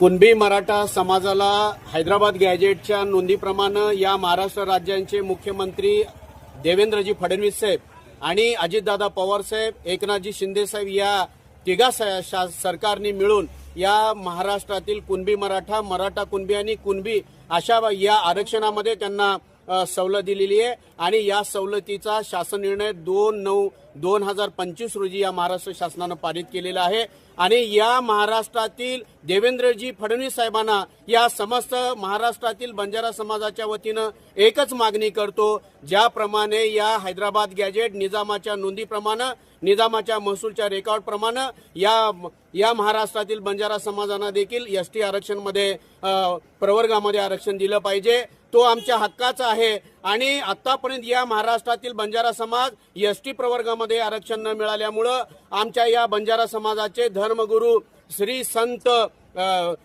कुणबी मराठा समाजाला हैदराबाद गॅजेटच्या नोंदीप्रमाणे या महाराष्ट्र राज्यांचे मुख्यमंत्री देवेंद्रजी फडणवीस साहेब आणि अजितदादा पवार साहेब एकनाथजी शिंदे साहेब या तिघा सरकारने मिळून या महाराष्ट्रातील कुणबी मराठा मराठा कुणबी आणि कुणबी अशा या आरक्षणामध्ये त्यांना सवलत दिलेली आहे आणि या सवलतीचा शासन निर्णय दोन नऊ दोन हजार पंचवीस रोजी या महाराष्ट्र शासनानं पारित केलेला आहे. आणि या महाराष्ट्रातील देवेंद्रजी फडणवीस साहेबांना या समस्त महाराष्ट्रातील बंजारा समाजाच्या वतीनं एकच मागणी करतो ज्याप्रमाणे या हैदराबाद गॅजेट निजामाच्या नोंदीप्रमाणे निजामाच्या महसूलच्या रेकॉर्डप्रमाणे या या महाराष्ट्रातील बंजारा समाजांना देखील एस टी आरक्षणमध्ये प्रवर्गामध्ये आरक्षण दिलं पाहिजे. तो आमच्या हक्काचा आहे. आणि आतापर्यंत या महाराष्ट्रातील बंजारा समाज एस टी प्रवर्गामध्ये आरक्षण न मिळाल्यामुळं आमच्या या बंजारा समाजाचे धर्मगुरू श्री संत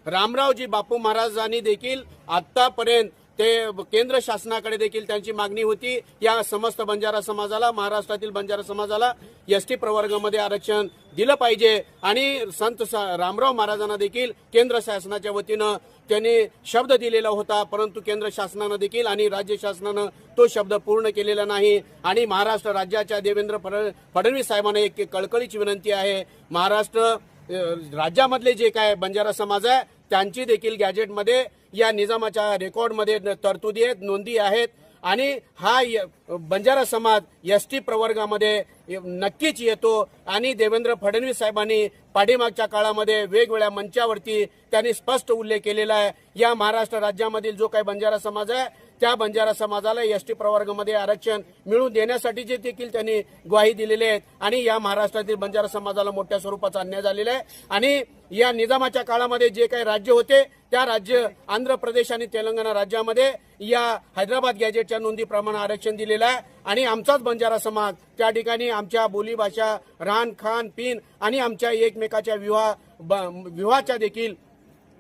रामरावजी बापू महाराजांनी देखील आतापर्यंत ते केंद्र शासनाकडे देखील त्यांची मागणी होती. या समस्त बंजारा समाजाला महाराष्ट्रातील बंजारा समाजाला एस टी प्रवर्गामध्ये आरक्षण दिलं पाहिजे. आणि संत रामराव महाराजांना देखील केंद्र शासनाच्या वतीनं त्यांनी शब्द दिलेला होता. परंतु केंद्र शासनानं देखील आणि राज्य शासनानं तो शब्द पूर्ण केलेला नाही. आणि महाराष्ट्र राज्याच्या देवेंद्र फड- फडणवीस साहेबांना एक कळकळीची विनंती आहे. महाराष्ट्र राज्यामधले जे काय बंजारा समाज आहे त्यांची देखील गॅजेटमध्ये या निजामाच्या रेकॉर्डमध्ये तरतुदी आहेत नोंदी आहेत. आणि हा य- बंजारा समाज एस टी प्रवर्गामध्ये नक्कीच येतो. आणि देवेंद्र फडणवीस साहेबांनी पाठीमागच्या काळामध्ये वेगवेगळ्या मंचावरती त्यांनी स्पष्ट उल्लेख केलेला आहे. या महाराष्ट्र राज्यामधील जो काही बंजारा समाज आहे त्या बंजारा समाजाला एस टी प्रवर्गामध्ये आरक्षण मिळवून देण्यासाठी जे देखील त्यांनी ग्वाही दिलेली आहे आणि या महाराष्ट्रातील बंजारा समाजाला मोठ्या स्वरूपाचा अन्याय झालेला आहे. आणि या निजामाच्या काळामध्ये जे काही राज्य होते त्या राज्य आंध्र प्रदेश आणि तेलंगणा राज्यामध्ये या हैदराबाद गॅजेटच्या नोंदीप्रमाणे आरक्षण दिले केलेला आहे. आणि आमचाच बंजारा समाज त्या ठिकाणी आमच्या बोलीभाषा रान खान पिन आणि आमच्या एकमेकाच्या विवाह ब- विवाहाच्या देखील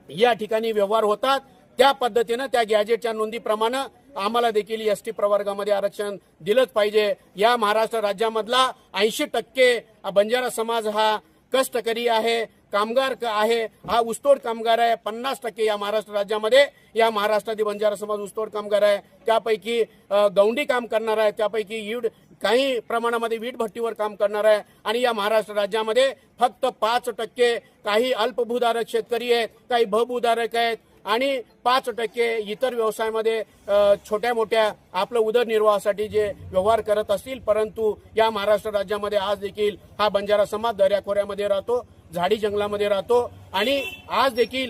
या ठिकाणी व्यवहार होतात. त्या पद्धतीनं त्या गॅजेटच्या नोंदीप्रमाणे आम्हाला देखील एस टी प्रवर्गामध्ये आरक्षण दिलंच पाहिजे. या महाराष्ट्र राज्यामधला ऐंशी टक्के बंजारा समाज हा कष्टकरी आहे. कामगार का आहे हा ऊसतोड कामगार आहे. पन्नास टक्के या महाराष्ट्र राज्यामध्ये या महाराष्ट्रातील बंजारा समाज ऊसतोड कामगार आहे. त्यापैकी गौंडी काम करणार आहे. त्यापैकी ईड काही प्रमाणामध्ये वीट भट्टीवर काम करणार आहे. आणि या महाराष्ट्र राज्यामध्ये फक्त पाच टक्के काही अल्पभूधारक शेतकरी आहेत काही भभूधारक आहेत आणि पाच टक्के इतर व्यवसायामध्ये छोट्या मोठ्या आपलं उदरनिर्वाहासाठी जे व्यवहार करत असतील परंतु या महाराष्ट्र राज्यामध्ये आज देखील हा बंजारा समाज दर्याखोऱ्यामध्ये राहतो. झाडी जंगलामध्ये राहतो. आणि आज देखील